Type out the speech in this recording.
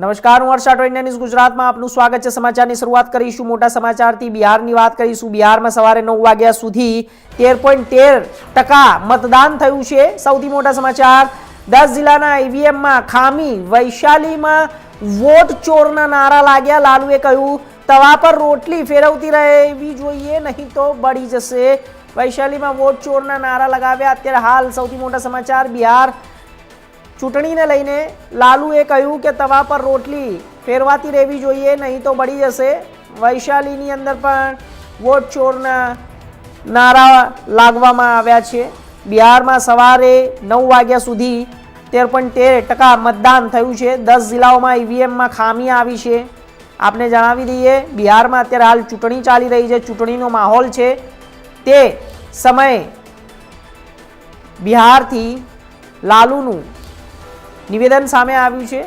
નમસ્કાર, હું Harsha twenty news ગુજરાતમાં. આપનું સ્વાગત છે સમાચારની શરૂઆત કરીશું. મોટા સમાચારથી બિહારની વાત કરીશું. બિહારમાં સવારે નવ વાગ્યા સુધી તેર પોઈન્ટ તેર ટકા મતદાન થયું છે. સૌથી મોટા સમાચાર, દસ જિલ્લાના ઈવીએમમાં ખામી, વૈશાલીમાં વોટ ચોરના નારા લાગ્યા. લાલુએ કહ્યું, તવા પર રોટલી ફેરવતી રહેવી જોઈએ, નહીં તો બળી જશે. વૈશાલીમાં વોટ ચોરના નારા લગાવ્યા. અત્યારે હાલ સૌથી મોટા સમાચાર, બિહાર ચૂંટણીને લઈને લાલુએ કહ્યું કે તવા પર રોટલી ફેરવાતી રહેવી જોઈએ, નહીં તો બળી જશે. વૈશાલીની અંદર પણ વોટ ચોરના નારા લાગવામાં આવ્યા છે. બિહારમાં સવારે નવ વાગ્યા સુધી તેર પોઈન્ટ તેર ટકા મતદાન થયું છે. દસ જિલ્લાઓમાં ઈવીએમમાં ખામી આવી છે. આપને જણાવી દઈએ, બિહારમાં અત્યારે હાલ ચૂંટણી ચાલી રહી છે, ચૂંટણીનો માહોલ છે. તે સમયે બિહારથી લાલુનું નિવેદન સામે આવ્યું છે.